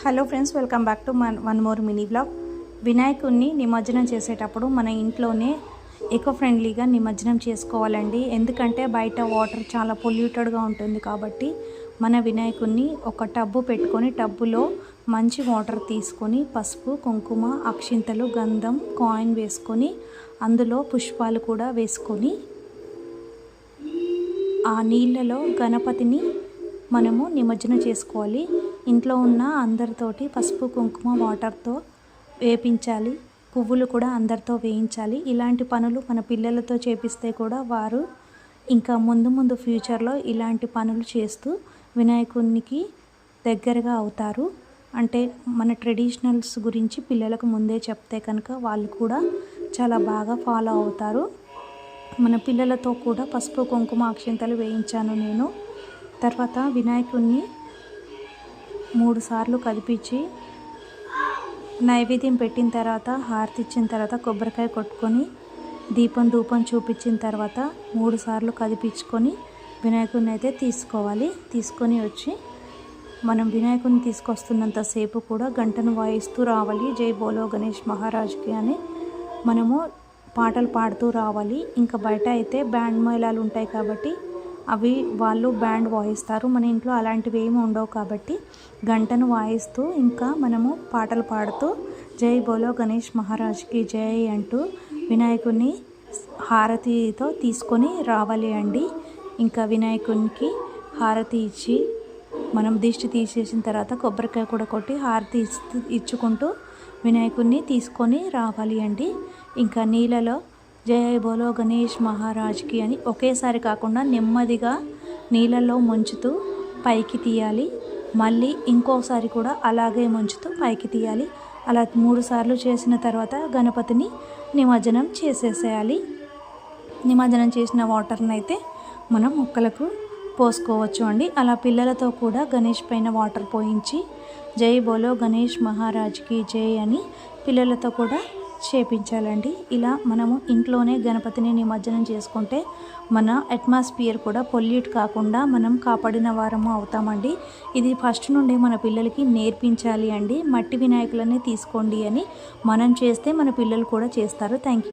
Hello friends welcome back to Mann one more mini blog. వినాయకుడిని నిమజ్జనం చేసేటప్పుడు మన ఇంట్లోనే ఎకో ఫ్రెండ్లీగా నిమజ్జనం చేసుకోవాలండి. ఎందుకంటే బయట వాటర్ చాలా పొల్యూటెడ్గా ఉంటుంది కాబట్టి మన వినాయకుడిని ఒక టబ్బు పెట్టుకొని టబ్బులో మంచి వాటర్ తీసుకొని పసుపు కుంకుమ అక్షింతలు గంధం కాయిన్ వేసుకొని అందులో పుష్పాలు కూడా వేసుకొని ఆ నీళ్ళలో గణపతిని మనము నిమజ్జనం చేసుకోవాలి. ఇంట్లో ఉన్న అందరితోటి పసుపు కుంకుమ వాటర్తో వేపించాలి. పువ్వులు కూడా అందరితో వేయించాలి. ఇలాంటి పనులు మన పిల్లలతో చేపిస్తే కూడా వారు ఇంకా ముందు ముందు ఫ్యూచర్లో ఇలాంటి పనులు చేస్తూ వినాయకునికి దగ్గరగా అవుతారు. అంటే మన ట్రెడిషనల్స్ గురించి పిల్లలకు ముందే చెప్తే కనుక వాళ్ళు కూడా చాలా బాగా ఫాలో అవుతారు. మన పిల్లలతో కూడా పసుపు కుంకుమ అక్షింతలు వేయించాను నేను. తర్వాత వినాయకుడిని మూడు సార్లు కదిపించి నైవేద్యం పెట్టిన తర్వాత హారతి ఇచ్చిన తర్వాత కొబ్బరికాయ కొట్టుకొని దీపం ధూపం చూపించిన తర్వాత మూడు సార్లు కదిపించుకొని వినాయకుడిని అయితే తీసుకోవాలి. తీసుకొని వచ్చి మనం వినాయకుడిని తీసుకొస్తున్నంతసేపు కూడా గంటను వాయిస్తూ రావాలి. జై బోలో గణేష్ మహారాజ్కి అని మనము పాటలు పాడుతూ రావాలి. ఇంకా బయట అయితే బ్యాండ్ మైలాలు ఉంటాయి కాబట్టి అవి వాళ్ళు బ్యాండ్ వాయిస్తారు. మన ఇంట్లో అలాంటివి ఏమి ఉండవు కాబట్టి గంటను వాయిస్తూ ఇంకా మనము పాటలు పాడుతూ జై బోలో గణేష్ మహారాజ్కి జై అంటూ వినాయకుడిని హారతితో తీసుకొని రావాలి అండి. ఇంకా వినాయకునికి హారతి ఇచ్చి మనం దిష్టి తీసేసిన తర్వాత కొబ్బరికాయ కూడా కొట్టి హారతి ఇచ్చుకుంటూ వినాయకుడిని తీసుకొని రావాలి అండి. ఇంకా నీళ్ళలో జయ బోలో గణేష్ మహారాజ్కి అని ఒకేసారి కాకుండా నెమ్మదిగా నీళ్ళల్లో ముంచుతూ పైకి తీయాలి. మళ్ళీ ఇంకోసారి కూడా అలాగే ముంచుతూ పైకి తీయాలి. అలా మూడు సార్లు చేసిన తర్వాత గణపతిని నిమజ్జనం చేసేసేయాలి. నిమజ్జనం చేసిన వాటర్ని అయితే మనం మొక్కలకు పోసుకోవచ్చు అండి. అలా పిల్లలతో కూడా గణేష్ పైన వాటర్ పోయించి జై బోలో గణేష్ మహారాజ్కి జై అని పిల్లలతో కూడా చేపించాలండి. ఇలా మనము ఇంట్లోనే గణపతిని నిమజ్జనం చేసుకుంటే మన అట్మాస్ఫియర్ కూడా పొల్యూట్ కాకుండా మనం కాపాడిన వారము అవుతామండి. ఇది ఫస్ట్ నుండి మన పిల్లలకి నేర్పించాలి అండి. మట్టి వినాయకులనే తీసుకోండి అని మనం చేస్తే మన పిల్లలు కూడా చేస్తారు. Thank you